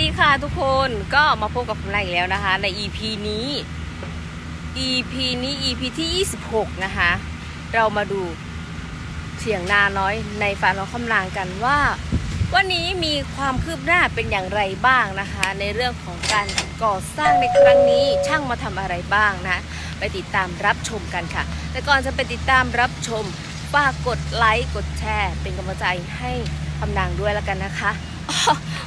ดีค่ะทุกคนก็มาพบกับผมอีกแล้วนะคะ ใน EP นี้ EP นี้ EP ที่ 26 นะคะ เรามาดูเสียงนาน้อยในฝันของคำนางกันว่า วันนี้มีความคืบหน้าเป็นอย่างไรบ้างนะคะ ในเรื่องของการก่อสร้างในครั้งนี้ช่างมาทำอะไรบ้างนะ ไปติดตามรับชมกันค่ะ แต่ก่อนจะไปติดตามรับชมฝากกดไลค์กดแชร์ เป็นกำลังใจให้ คำนางด้วยแล้วกันนะคะ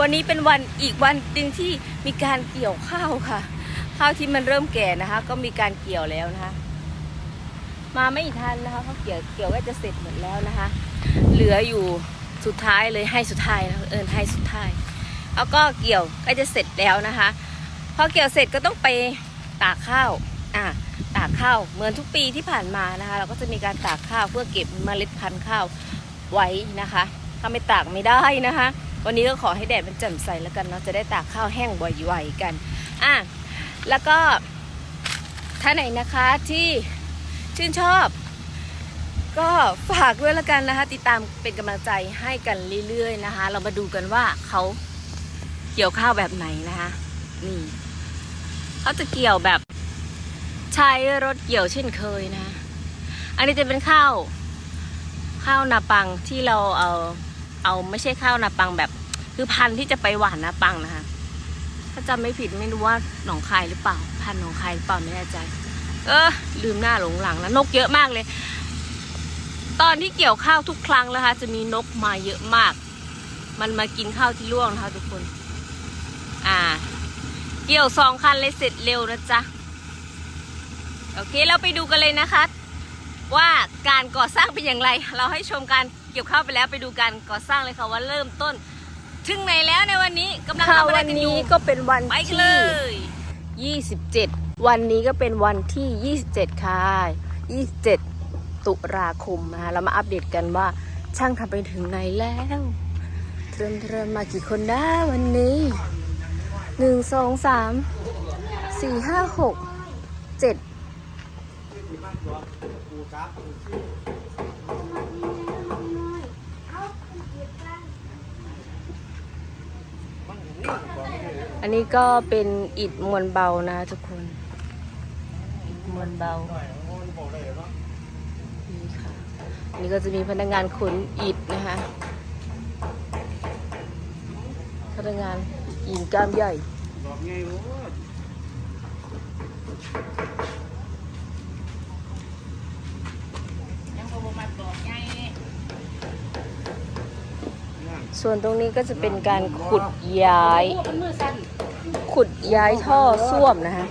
วันนี้เป็นวันอีกวันหนึ่งที่มีการเกี่ยวข้าวค่ะ ข้าวที่มันเริ่มแก่นะคะ ก็มีการเกี่ยวแล้วนะคะ มาไม่ทันนะคะเขาเกี่ยวเกี่ยวก็จะเสร็จหมดแล้วนะคะ เหลืออยู่สุดท้ายเลยให้สุดท้ายนะเอิญให้สุดท้ายแล้วก็เกี่ยวก็จะเสร็จแล้วนะคะพอเกี่ยวเสร็จก็ต้องไปตากข้าวอะตากข้าวเหมือนทุกปีที่ผ่านมานะคะ เราก็จะมีการตากข้าวเพื่อเก็บเมล็ดพันธุ์ข้าวไว้นะคะ ถ้าไม่ตากไม่ได้นะคะ วันนี้ก็ขอให้แดดมันแจ่มใสแล้วกันเนาะจะได้ตากข้าวแห้งบ่อยๆกันอะแล้วก็ท่านไหนนะคะที่ชื่นชอบ ก็ฝากด้วยแล้วกันนะคะ ติดตามเป็นกำลังใจให้กันเรื่อยๆนะคะ เรามาดูกันว่าเขาเกี่ยวข้าวแบบไหนนะคะนี่เขาจะเกี่ยวแบบใช้รถเกี่ยวเช่นเคยนะ อันนี้จะเป็นข้าว ข้าวนาปังที่เราเอา เอาไม่ใช่ข้าวนาปังแบบ คือพันธุ์ที่จะไปหวานนาปังนะคะ ถ้าจำไม่ผิดไม่รู้ว่าหนองคายหรือเปล่า พันธุ์หนองคายหรือเปล่าไม่แน่ใจ เออ ลืมหน้าหลงหลังแล้วนกเยอะมากเลย ตอนที่เกี่ยวข้าวทุกครั้งนะคะ จะมีนกมาเยอะมาก มันมากินข้าวที่ร่วงนะคะทุกคน อ่า เกี่ยวสองคันเลยเสร็จเร็วนะจ๊ะโอเคเราไปดูกันเลยนะคะ ว่าการก่อสร้างเป็นอย่างไร เราให้ชมการ เกี่ยวข้าวไปแล้วไปดูการก่อสร้างเลยค่ะว่าเริ่มต้น ถึงไหนแล้วในวันนี้กำลังค่ะทำอะไรวันกันอยู่นี้ก็เป็นวันไปกันที่เลย27 วันนี้ก็เป็นวันที่ 27 ค่ะ 27 ตุลาคมนะคะเรามาอัปเดตกันว่าช่างทำไปถึงไหนแล้วเทรมเทรมมากี่คนได้วันนี้ 1 2 3 4 5 6 7 อันนี้ก็เป็นอิฐมวลเบานะทุกคน อิฐมวลเบา นี่ค่ะ อันนี้ก็จะมีพนักงานขนอิฐนะคะ พนักงานหญิงกล้ามใหญ่ ส่วนตรงนี้ก็จะเป็นการขุดย้าย ขุดย้ายท่อส้วมนะคะ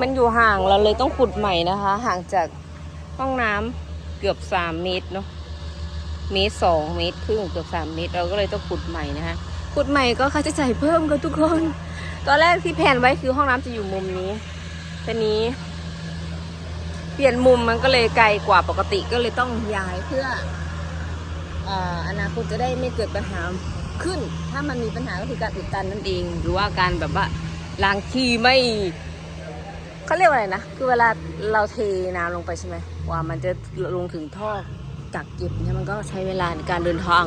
มันอยู่ห่างเราเลยต้องขุดใหม่นะคะ ห่างจากห้องน้ำเกือบสามเมตรเนาะเมตรสองเมตรครึ่งเกือบสามเมตร เราก็เลยต้องขุดใหม่นะคะขุดใหม่ก็ค่าใช้จ่ายเพิ่มกันทุกคน ตอนแรกที่แผนไว้คือห้องน้ำจะอยู่มุมนี้ทีนี้เปลี่ยนมุมมันก็เลยไกลกว่าปกติก็เลยต้องย้ายเพื่อ อนาคตจะได้ไม่เกิดปัญหาขึ้น ถ้ามันมีปัญหาก็คือการอุดตันนั่นเอง หรือว่าการแบบว่าล้างขี้ไม่เขาเรียกว่าอะไรนะ คือเวลาเราเทน้ำลงไปใช่ไหมว่ามันจะลงถึงท่อกักเก็บเนี่ยมันก็ใช้เวลาในการเดินทาง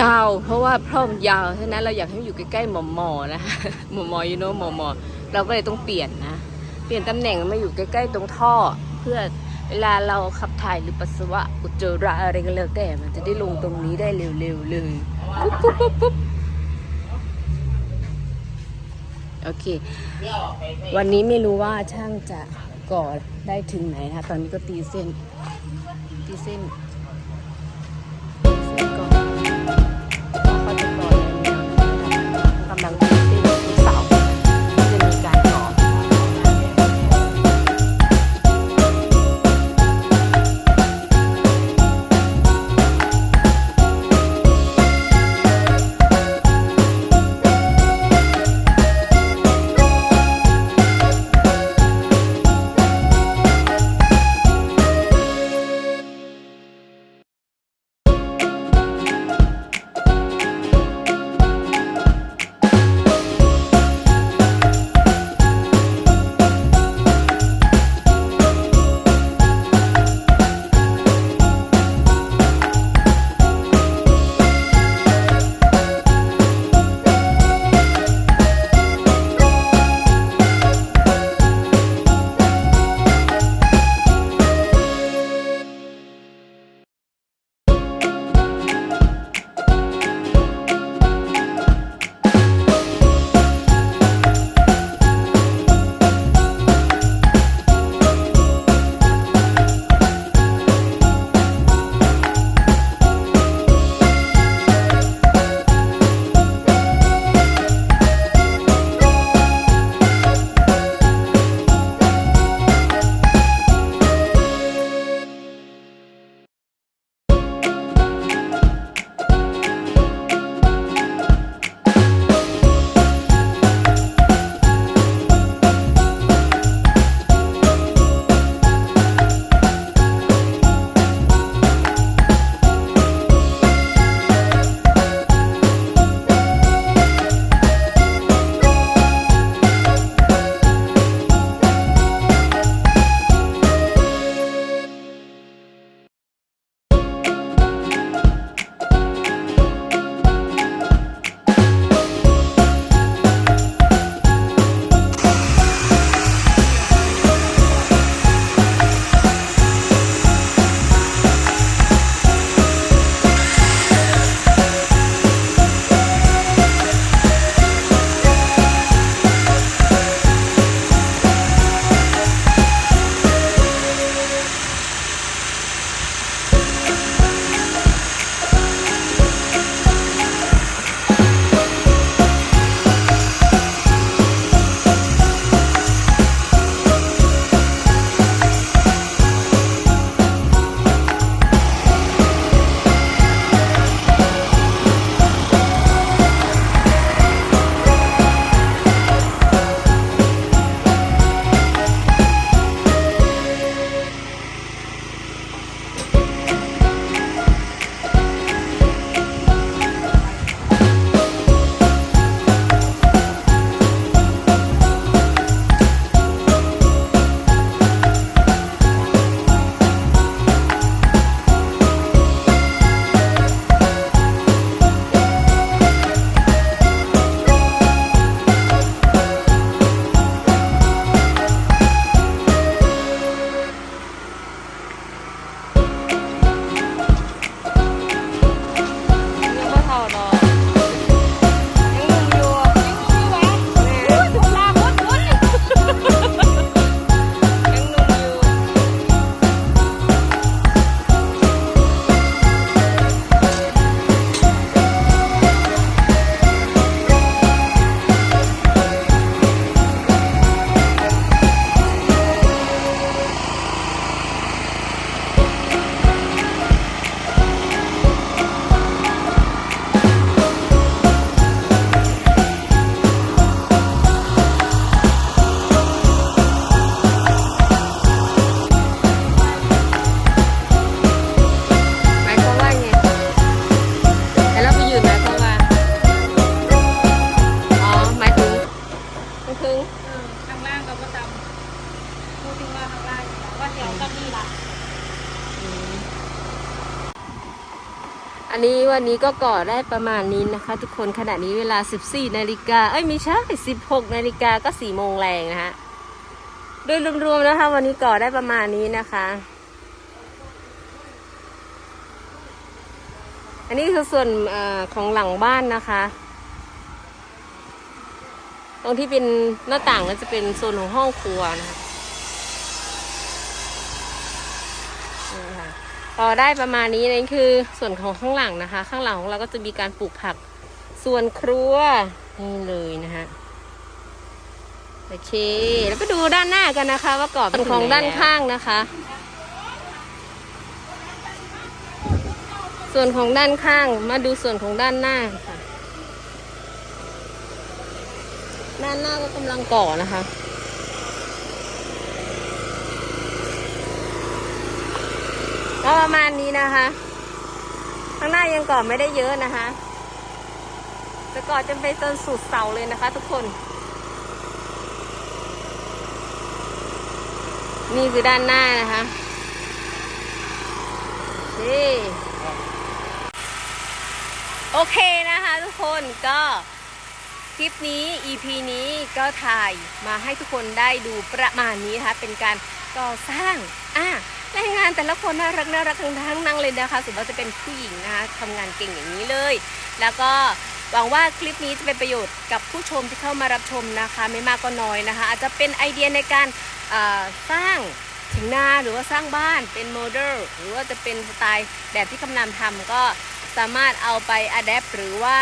ยาว เพราะว่าพราะมันยาวฉะนั้นเราอยากให้มันอยู่ใกล้ๆหมอหมอนะคะหมอหมอยูโนหมอหมอเราก็เลยต้องเปลี่ยนนะ เปลี่ยนตำแหน่งมาอยู่ใกล้ๆตรงท่อเพื่อ เวลาเราขับถ่ายหรือปัสสาวะอุจจาระอะไรก็แล้วแต่มันจะได้ลงตรงนี้ได้เร็วๆเลยปุ๊บปุ๊บปุ๊บปุ๊บโอเค วันนี้ไม่รู้ว่าช่างจะก่อได้ถึงไหนนะคะตอนนี้ก็ตีเส้น ตีเส้นตีเส้นก่อน นนี้วันนี้ก็ก่อได้ประมาณนี้นะคะ ทุกคนขณะนี้เวลา 14นาฬิกาเอ้ยไม่ใช่ 16นาฬิกาก็4โมงแรงนะคะโดยรวมๆนะคะ วันนี้ก่อได้ประมาณนี้นะคะ อันนี้คือส่วนอของหลังบ้านนะคะ ตรงที่เป็นหน้าต่างก็จะเป็นโซนของห้องครัวนะคะนี่ ค่อได้ประมาณนี้นั่คือส่วนของข้างหลังนะคะ ข้างหลังของเราก็จะมีการปลูกผักส่วนครัวนี่เลยนะคะโอเค แล้วไปดูด้านหน้ากันนะคะ ว่ากรอบเป็นของด้านข้างนะคะ ส่วนของด้านข้างมาดูส่วนของด้านหน้าค่ะ ด้านหน้าก็กำลังก่อนะคะ ก็ประมาณนี้นะคะ ข้างหน้ายังก่อไม่ได้เยอะนะคะ จะก่อจนไปจนสุดเสาเลยนะคะ ทุกคน นี่คือด้านหน้านะคะนี่โอเคนะคะทุกคนก็คลิปนี้ EP นี้ก็ถ่ายมาให้ทุกคนได้ดูประมาณนี้นะคะ เป็นการก่อสร้างอะ แรงงานแต่ละคนน่ารักน่ารักทั้งทั้งนั้นเลยนะคะส่วนมากจะเป็นผู้หญิงนะคะทำงานเก่งอย่างนี้เลย แล้วก็หวังว่าคลิปนี้จะเป็นประโยชน์กับผู้ชมที่เข้ามารับชมนะคะ ไม่มากก็น้อยนะคะ อาจจะเป็นไอเดียในการสร้างถึงนาหรือว่าสร้างบ้านเป็นโมเดลหรือว่าจะเป็นสไตล์แบบที่คำนำทำก็สามารถเอาไปอัดแอปหรือว่า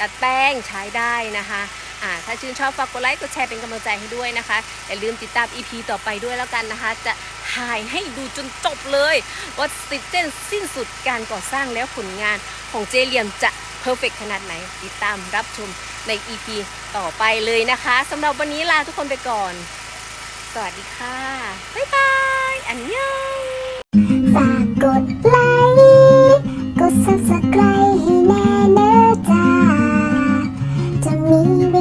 ดัดแปลงใช้ได้นะคะ อ่าถ้าชื่นชอบฝากกดไลค์กดแชร์เป็นกำลังใจให้ด้วยนะคะอย่าลืมติดตาม EP ต่อไปด้วยแล้วกันนะคะ จะถ่ายให้ดูจนจบเลยว่าสิดเส้นสิ้นสุดการก่อสร้างแล้วผลงานของเจเลียมจะเพอร์เฟกขนาดไหน ติดตามรับชมใน EP ต่อไปเลยนะคะสำหรับวันนี้ลาทุกคนไปก่อน สวัสดีค่ะ บ๊ายบาย อันยองฝากกดไลค์กด subscribe ให้แน่เนอะจ้าจะมีเว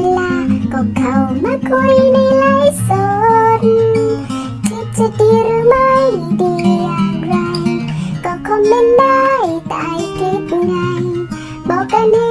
ก็เข้ามาคุยในไลฟ์สดที่จะดีหรือไม่ดีอย่างไร ก็คอมเมนต์ได้ใต้คลิปไงบอกกันให้